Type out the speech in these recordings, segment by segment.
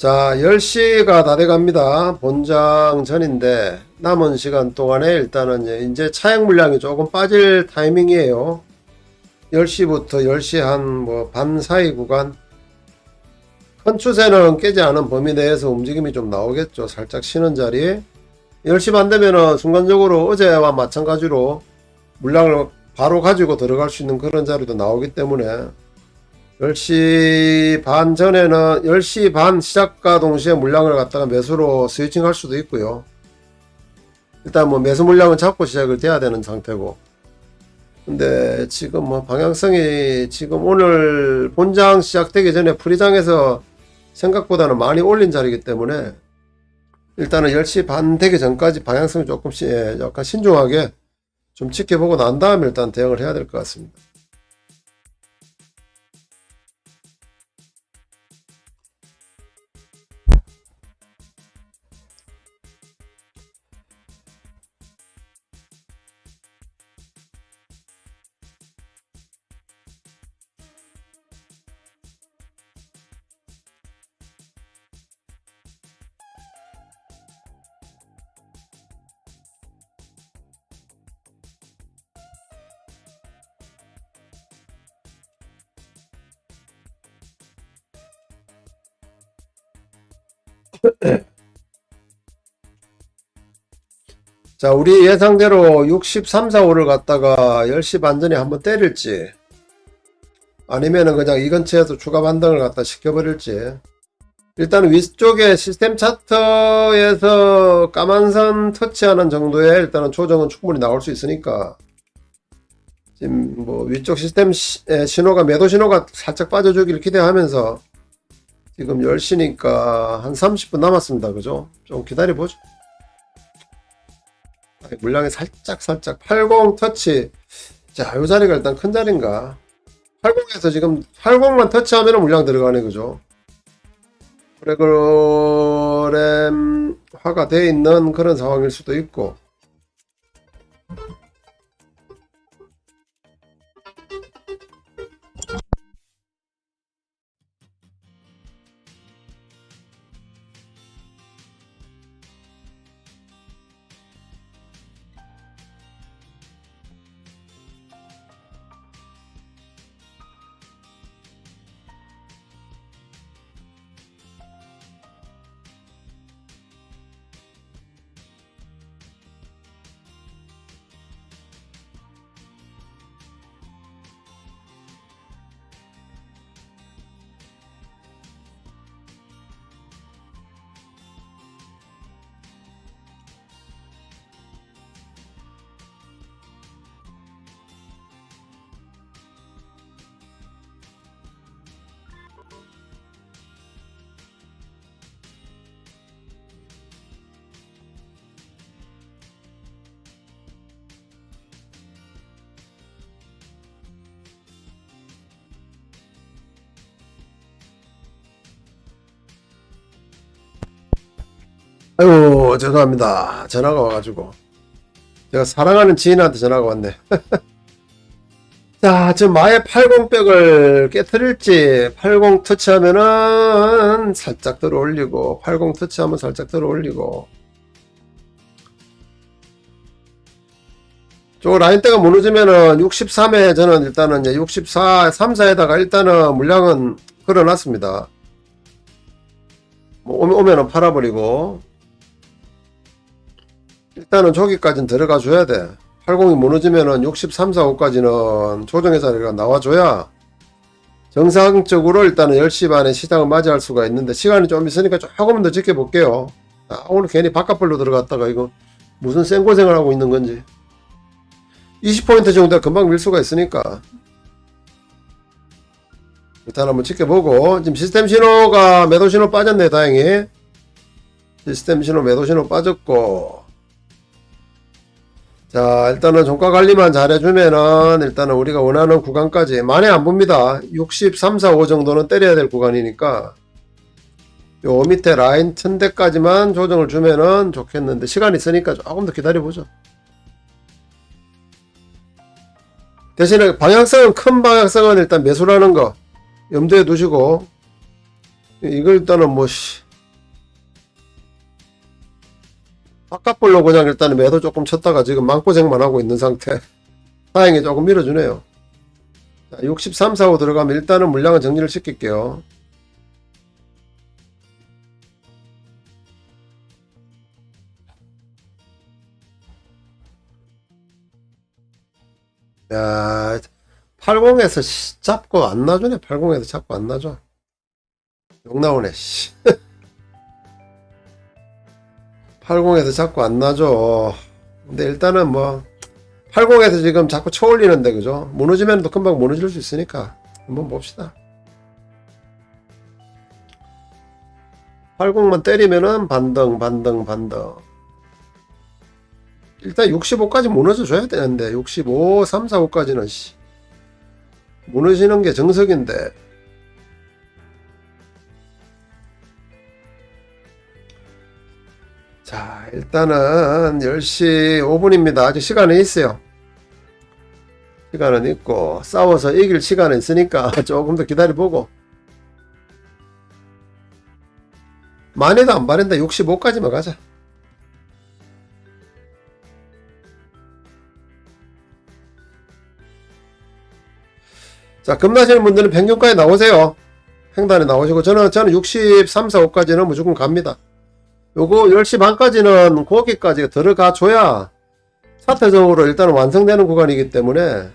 자, 10시가 다 돼갑니다. 본장 전인데, 남은 시간 동안에 일단은 이제- 차액 물량이 조금 빠질 타이밍이에요. 10시부터 10시 한 뭐 반 사이 구간. 큰 추세는 깨지 않은 범위 내에서 움직임이 좀 나오겠죠. 살짝 쉬는 자리. 10시 반 되면은 순간적으로 어제와 마찬가지로 물량을 바로 가지고 들어갈 수 있는 그런 자리도 나오기 때문에 10시 반 전에는 10시 반 시작과 동시에 물량을 갖다가 매수로 스위칭 할 수도 있고요. 일단 뭐 매수 물량은 잡고 시작을 돼야 되는 상태고. 근데 지금 뭐 방향성이 지금 오늘 본장 시작되기 전에 프리장에서 생각보다는 많이 올린 자리이기 때문에 일단은 10시 반 되기 전까지 방향성이 조금씩 예, 약간 신중하게 좀 지켜보고 난 다음에 일단 대응을 해야 될 것 같습니다. 자, 우리 예상대로 63, 4, 5를 갖다가 10시 반 전에 한번 때릴지, 아니면은 그냥 이 근처에서 추가 반등을 갖다 시켜버릴지. 일단 위쪽에 시스템 차트에서 까만 선 터치하는 정도의 일단은 조정은 충분히 나올 수 있으니까, 지금 뭐 위쪽 시스템 시- 에, 신호가 매도 신호가 살짝 빠져주기를 기대하면서 지금 10시니까 한 30분 남았습니다. 그죠? 좀 기다려보죠. 물량이 살짝 살짝 80 터치 자 요 자리가 일단 큰 자리인가 80에서 지금 80만 터치하면 물량 들어가네 그죠 프로그램 화가 되어 있는 그런 상황일 수도 있고 아유 죄송합니다. 전화가 와가지고. 제가 사랑하는 지인한테 전화가 왔네. 자 지금 마의 80백을 깨뜨릴지 80 터치하면은 살짝 들어 올리고 80 터치하면 살짝 들어 올리고. 저 라인대가 무너지면은 63에 저는 일단은 이제 64, 3, 4에다가 일단은 물량은 걸어놨습니다. 뭐 오면, 오면은 팔아버리고 일단은 저기까지는 들어가 줘야 돼. 80이 무너지면은 63, 4, 5까지는 조정의 자리가 나와줘야 정상적으로 일단은 10시 반에 시장을 맞이할 수가 있는데 시간이 좀 있으니까 조금만 더 지켜볼게요. 아, 오늘 괜히 바깥벌로 들어갔다가 이거 무슨 생고생을 하고 있는 건지. 20포인트 정도 금방 밀 수가 있으니까. 일단 한번 지켜보고. 지금 시스템 신호가 매도 신호 빠졌네 다행히. 시스템 신호 매도 신호 빠졌고 자 일단은 종가 관리만 잘해주면은 일단은 우리가 원하는 구간까지 많이 안 봅니다. 63, 4, 5 정도는 때려야 될 구간이니까 요 밑에 라인 천 대까지만 조정을 주면은 좋겠는데 시간 있으니까 조금 더 기다려보죠. 대신에 방향성은 큰 방향성은 일단 매수라는 거 염두에 두시고 이걸 일단은 뭐 바깥볼로 그냥 일단은 매도 조금 쳤다가 지금 마음고생만 하고 있는 상태. 다행히 조금 밀어주네요. 자, 63, 4, 5 들어가면 일단은 물량은 정리를 시킬게요. 야, 80에서 잡고 안 놔주네. 80에서 잡고 안 놔줘. 욕 나오네, 씨. 80에서 자꾸 안 놔줘. 근데 일단은 뭐, 80에서 지금 자꾸 쳐올리는데, 그죠? 무너지면 또 금방 무너질 수 있으니까. 한번 봅시다. 80만 때리면은 반등, 반등, 반등. 일단 65까지 무너져 줘야 되는데, 65, 3, 4, 5까지는, 씨. 무너지는 게 정석인데, 자, 일단은 10시 5분입니다. 아직 시간은 있어요. 시간은 있고, 싸워서 이길 시간은 있으니까 조금 더 기다려보고. 많이도 안 바른다. 65까지만 가자. 자, 겁나시는 분들은 평균가에 나오세요. 횡단에 나오시고, 저는, 저는 63, 4, 5까지는 무조건 갑니다. 요거 10시 반까지는 거기까지 들어가 줘야 사태적으로 일단 완성되는 구간이기 때문에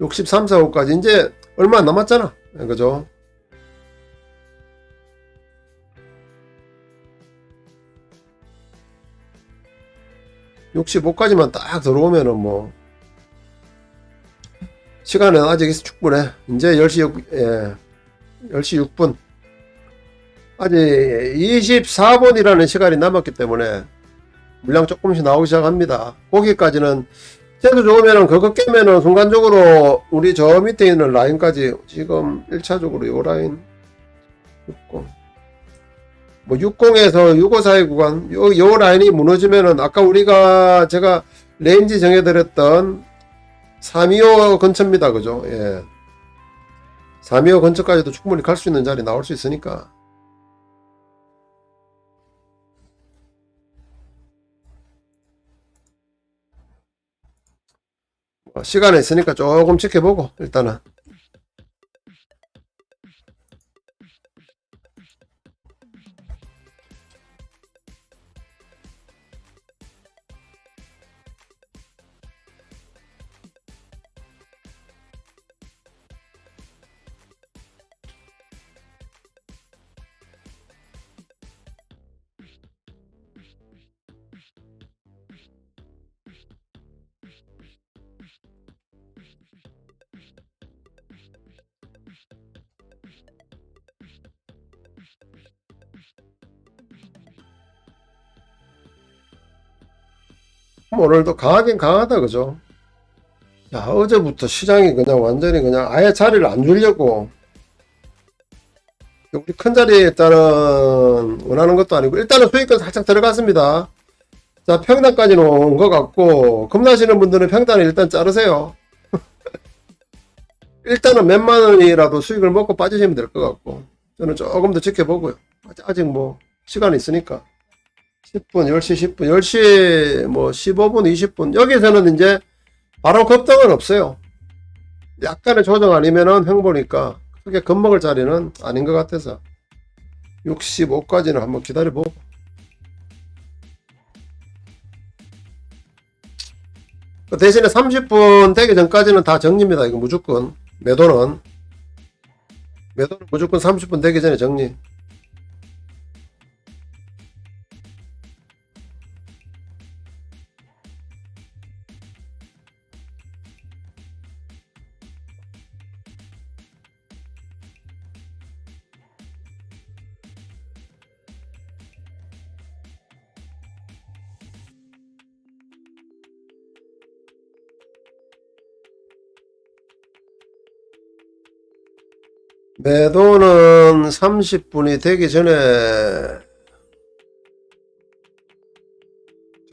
63, 4, 5까지 이제 얼마 안 남았잖아. 그죠? (65까지만) 딱 들어오면은 뭐 시간은 아직 충분해 이제 (10시 6) 예, (10시 6분) 아직 24분이라는 시간이 남았기 때문에 물량 조금씩 나오기 시작합니다. 거기까지는 쟤도 좋으면은 그거 깨면은 순간적으로 우리 저 밑에 있는 라인까지 지금 1차적으로 요 라인 60. 뭐 60에서 65 사이 구간 요, 요 라인이 무너지면은 아까 우리가 제가 레인지 정해드렸던 325 근처입니다. 그죠? 예. 325 근처까지도 충분히 갈 수 있는 자리 나올 수 있으니까. 시간이 있으니까 조금 지켜보고 일단은 오늘도 강하긴 강하다 그죠? 야 어제부터 시장이 그냥 완전히 그냥 아예 자리를 안 주려고. 우리 큰 자리에 일단은 원하는 것도 아니고 일단은 수익권 살짝 들어갔습니다. 자 평단까지는 온 것 같고 겁나시는 분들은 평단을 일단 자르세요. 일단은 몇만 원이라도 수익을 먹고 빠지시면 될 것 같고 저는 조금 더 지켜보고요. 아직 뭐 시간이 있으니까 10분, 10시, 10분, 10시, 뭐, 15분, 20분. 여기서는 이제 바로 급등은 없어요. 약간의 조정 아니면은 횡보니까 크게 겁먹을 자리는 아닌 것 같아서 65까지는 한번 기다려보고. 그 대신에 30분 되기 전까지는 다 정리입니다. 이거 무조건. 매도는. 매도는 무조건 30분 되기 전에 정리. 매도는 30분이 되기 전에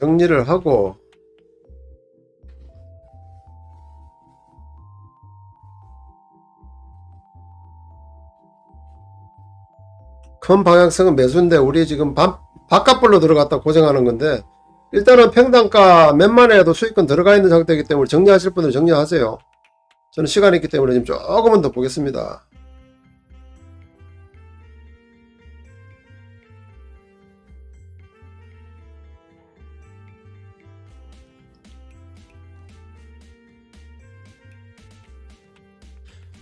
정리를 하고 큰 방향성은 매수인데 우리 지금 바, 바깥볼로 들어갔다 고생하는 건데 일단은 평당가 몇만 해도 수익권 들어가 있는 상태이기 때문에 정리하실 분들 정리하세요. 저는 시간이 있기 때문에 지금 조금만 더 보겠습니다.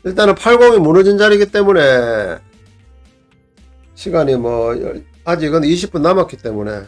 일단은 80이 무너진 자리이기 때문에 시간이 뭐 열- 아직은 20분 남았기 때문에